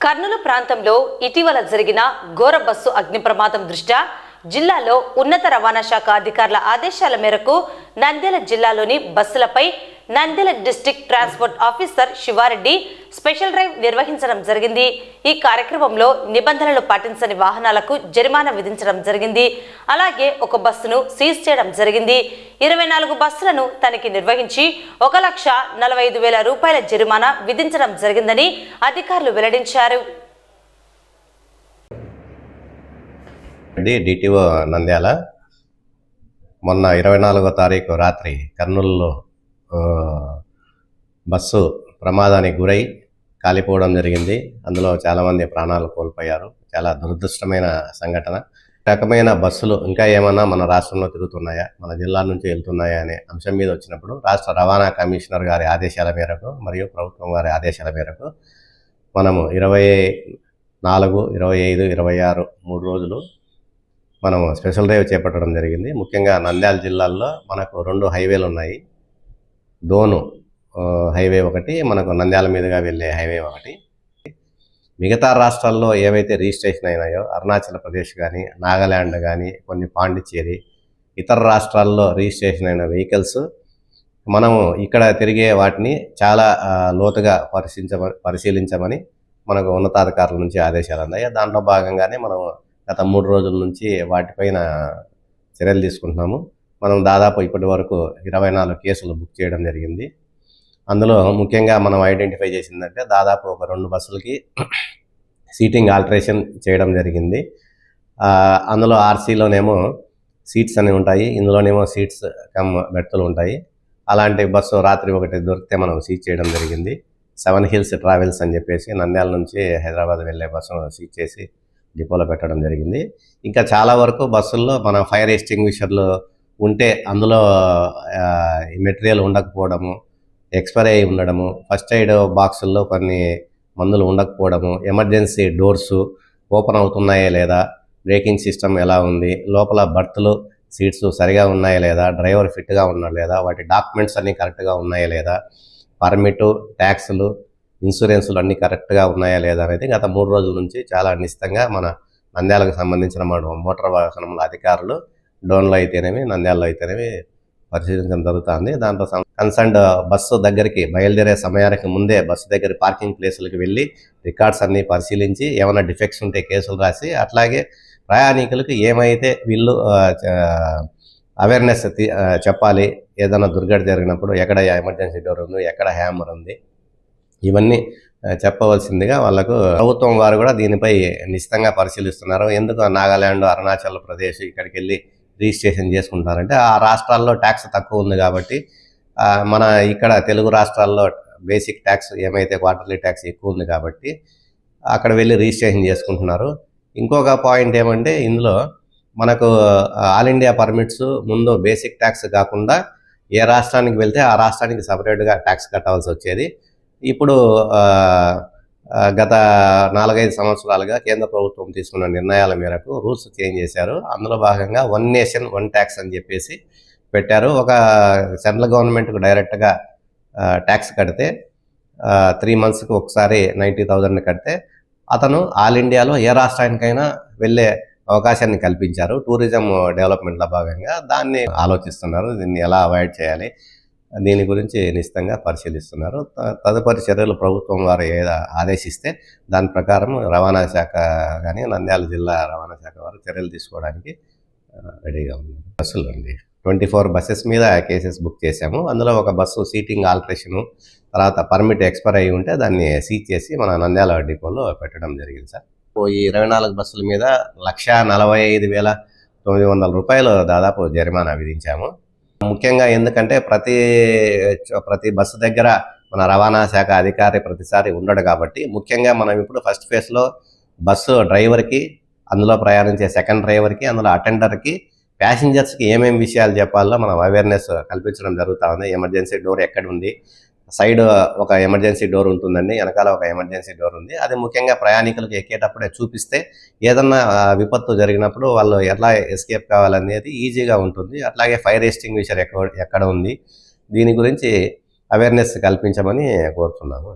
కర్నూలు ప్రాంతంలో ఇటీవల జరిగిన ఘోర బస్సు అగ్ని ప్రమాదం దృష్ట్యా జిల్లాలో ఉన్నత రవాణా శాఖ అధికారుల ఆదేశాల మేరకు నంద్యాల జిల్లాలోని బస్సులపై Nandyal district transport officer Sivareddy special drive నిర్వహించడం జరిగింది. ఈ కార్యక్రమంలో నిబంధనలు పాటించని వాహనాలకు జరిమానా విధించడం జరిగింది. అలాగే ఒక బస్సును సీజ్ చేయడం జరిగింది. ఇరవై నాలుగు బస్సులను తనిఖీ నిర్వహించి ఒక లక్ష నలభై ఐదు వేల రూపాయల జరిమానా విధించడం జరిగిందని అధికారులు వెల్లడించారు. డిటిఓ నంద్యాల. మొన్న ఇరవై నాలుగో తారీఖు రాత్రి కర్నూలులో బస్సు ప్రమాదానికి గురై కాలిపోవడం జరిగింది. అందులో చాలామంది ప్రాణాలు కోల్పోయారు. చాలా దురదృష్టమైన సంఘటన. రకమైన బస్సులు ఇంకా ఏమన్నా మన రాష్ట్రంలో తిరుగుతున్నాయా? మన జిల్లా నుంచి వెళ్తున్నాయా అనే అంశం మీద వచ్చినప్పుడు రాష్ట్ర రవాణా కమిషనర్ గారి ఆదేశాల మేరకు మరియు ప్రభుత్వం వారి ఆదేశాల మేరకు మనము ఇరవై నాలుగు ఇరవై ఐదు ఇరవై ఆరు మూడు రోజులు మనం స్పెషల్ డ్రైవ్ చేపట్టడం జరిగింది. ముఖ్యంగా నంద్యాల జిల్లాల్లో మనకు రెండు హైవేలు ఉన్నాయి. డోను హైవే ఒకటి మనకు నంద్యాల మీదుగా వెళ్ళే హైవే ఒకటి. మిగతా రాష్ట్రాల్లో ఏవైతే రిజిస్ట్రేషన్ అయినాయో అరుణాచల్ ప్రదేశ్ కానీ నాగాల్యాండ్ కానీ కొన్ని పాండిచ్చేరి ఇతర రాష్ట్రాల్లో రిజిస్ట్రేషన్ అయిన వెహికల్స్ మనము ఇక్కడ తిరిగే వాటిని చాలా లోతుగా పరిశీలించ పరిశీలించమని మనకు ఉన్నతాధికారుల నుంచి ఆదేశాలు అందాయి. దాంట్లో భాగంగానే మనం గత మూడు రోజుల నుంచి వాటిపైన చర్యలు తీసుకుంటున్నాము. మనం దాదాపు ఇప్పటి వరకు ఇరవై నాలుగు కేసులు బుక్ చేయడం జరిగింది. అందులో ముఖ్యంగా మనం ఐడెంటిఫై చేసిందంటే దాదాపు ఒక రెండు బస్సులకి సీటింగ్ ఆల్టరేషన్ చేయడం జరిగింది. అందులో ఆర్సీలోనేమో సీట్స్ అనేవి ఉంటాయి. ఇందులోనేమో సీట్స్ కమ్ బెర్తులు ఉంటాయి. అలాంటి బస్సు రాత్రి ఒకటి దొరికితే మనం సీట్ చేయడం జరిగింది. సెవెన్ హిల్స్ ట్రావెల్స్ అని చెప్పేసి నంద్యాల నుంచి హైదరాబాద్ వెళ్ళే బస్సును సీట్ చేసి డిపోలో పెట్టడం జరిగింది. ఇంకా చాలా వరకు బస్సుల్లో మన ఫైర్ ఎక్స్టింగ్విషర్లు ఉంటే అందులో మెటీరియల్ ఉండకపోవడము ఎక్స్పైర్ అయి ఉండడము ఫస్ట్ ఎయిడ్ బాక్సుల్లో కొన్ని మందులు ఉండకపోవడము ఎమర్జెన్సీ డోర్సు ఓపెన్ అవుతున్నాయా లేదా బ్రేకింగ్ సిస్టమ్ ఎలా ఉంది లోపల బర్త్లు సీట్స్ సరిగా ఉన్నాయా లేదా డ్రైవర్ ఫిట్గా ఉన్నా లేదా వాటి డాక్యుమెంట్స్ అన్నీ కరెక్ట్గా ఉన్నాయా లేదా పర్మిటు ట్యాక్సులు ఇన్సూరెన్సులు అన్నీ కరెక్ట్గా ఉన్నాయా లేదా అనేది గత మూడు రోజుల నుంచి చాలా నిశ్చితంగా మన నంద్యాలకు సంబంధించిన మన మోటార్ వాహనముల అధికారులు డోన్లో అయితేనేమి నంద్యాలలో అయితేనేమి పరిశీలించడం జరుగుతుంది. దాంతో కన్సర్న్డ్ బస్సు దగ్గరికి బయలుదేరే సమయానికి ముందే బస్సు దగ్గర పార్కింగ్ ప్లేసులకు వెళ్ళి రికార్డ్స్ అన్నీ పరిశీలించి ఏమైనా డిఫెక్ట్స్ ఉంటే కేసులు రాసి అట్లాగే ప్రయాణికులకు ఏమైతే వీళ్ళు అవేర్నెస్ చెప్పాలి ఏదైనా దుర్ఘటన జరిగినప్పుడు ఎక్కడ ఎమర్జెన్సీ డోర్ ఉంది ఎక్కడ హ్యామర్ ఉంది ఇవన్నీ చెప్పవలసిందిగా వాళ్ళకు ప్రభుత్వం వారు కూడా దీనిపై నిశ్చితంగా పరిశీలిస్తున్నారు. ఎందుకు? నాగాల్యాండ్ అరుణాచల్ ప్రదేశ్ ఇక్కడికి వెళ్ళి రిజిస్ట్రేషన్ చేసుకుంటారంటే ఆ రాష్ట్రాల్లో ట్యాక్స్ తక్కువ ఉంది కాబట్టి మన ఇక్కడ తెలుగు రాష్ట్రాల్లో బేసిక్ ట్యాక్స్ ఏమైతే క్వార్టర్లీ ట్యాక్స్ ఎక్కువ ఉంది కాబట్టి అక్కడ వెళ్ళి రిజిస్ట్రేషన్ చేసుకుంటున్నారు. ఇంకొక పాయింట్ ఏమంటే ఇందులో మనకు ఆల్ ఇండియా పర్మిట్స్ ముందు బేసిక్ ట్యాక్స్ కాకుండా ఏ రాష్ట్రానికి వెళ్తే ఆ రాష్ట్రానికి సపరేట్గా ట్యాక్స్ కట్టవలసి వచ్చేది. ఇప్పుడు గత నాలుగైదు సంవత్సరాలుగా కేంద్ర ప్రభుత్వం తీసుకున్న నిర్ణయాల మేరకు రూల్స్ చేంజ్ చేశారు. అందులో భాగంగా వన్ నేషన్ వన్ ట్యాక్స్ అని చెప్పేసి పెట్టారు. ఒక సెంట్రల్ గవర్నమెంట్కు డైరెక్ట్గా ట్యాక్స్ కడితే త్రీ మంత్స్కి ఒకసారి నైంటీ థౌజండ్ కడితే అతను ఆల్ ఇండియాలో ఏ రాష్ట్రానికైనా వెళ్ళే అవకాశాన్ని కల్పించారు. టూరిజం డెవలప్మెంట్లో భాగంగా దాన్ని ఆలోచిస్తున్నారు. దీన్ని ఎలా అవాయిడ్ చేయాలి? దీని గురించి నిశ్చితంగా పరిశీలిస్తున్నారు. త- తదుపరి చర్యలు ప్రభుత్వం వారు ఏదో ఆదేశిస్తే దాని ప్రకారం రవాణా శాఖ కానీ నంద్యాల జిల్లా రవాణా శాఖ వారు చర్యలు తీసుకోవడానికి రెడీగా ఉన్నారు. బస్సులు అండి. ట్వంటీ ఫోర్ బస్సెస్ మీద కేసెస్ బుక్ చేశాము. అందులో ఒక బస్సు సీటింగ్ ఆల్టరేషను తర్వాత పర్మిట్ ఎక్స్పైర్ అయ్యి ఉంటే దాన్ని సీజ్ చేసి మన నంద్యాల డిపోలో పెట్టడం జరిగింది సార్. ఓ ఈ ఇరవై నాలుగు బస్సుల మీద లక్ష నలభై ఐదు వేల తొమ్మిది వందల రూపాయలు దాదాపు జరిమానా విధించాము. ముఖ్యంగా ఎందుకంటే ప్రతి ప్రతి బస్సు దగ్గర మన రవాణా శాఖ అధికారి ప్రతిసారి ఉండడు కాబట్టి ముఖ్యంగా మనం ఇప్పుడు ఫస్ట్ ఫేజ్లో బస్సు డ్రైవర్కి అందులో ప్రయాణించే సెకండ్ డ్రైవర్కి అందులో అటెండర్కి ప్యాసింజర్స్కి ఏమేమి విషయాలు చెప్పాలో మనం అవేర్నెస్ కల్పించడం జరుగుతూ ఉంది. ఎమర్జెన్సీ డోర్ ఎక్కడ ఉంది? సైడ్ ఒక ఎమర్జెన్సీ డోర్ ఉంటుందండి వెనకాల ఒక ఎమర్జెన్సీ డోర్ ఉంది. అది ముఖ్యంగా ప్రయాణికులకు ఎక్కేటప్పుడే చూపిస్తే ఏదన్నా విపత్తు జరిగినప్పుడు వాళ్ళు ఎలా ఎస్కేప్ కావాలనేది ఈజీగా ఉంటుంది. అట్లాగే ఫైర్ ఎస్టింగ్విషర్ ఎక్కడ ఎక్కడ ఉంది? దీని గురించి అవేర్నెస్ కల్పించమని కోరుతున్నాము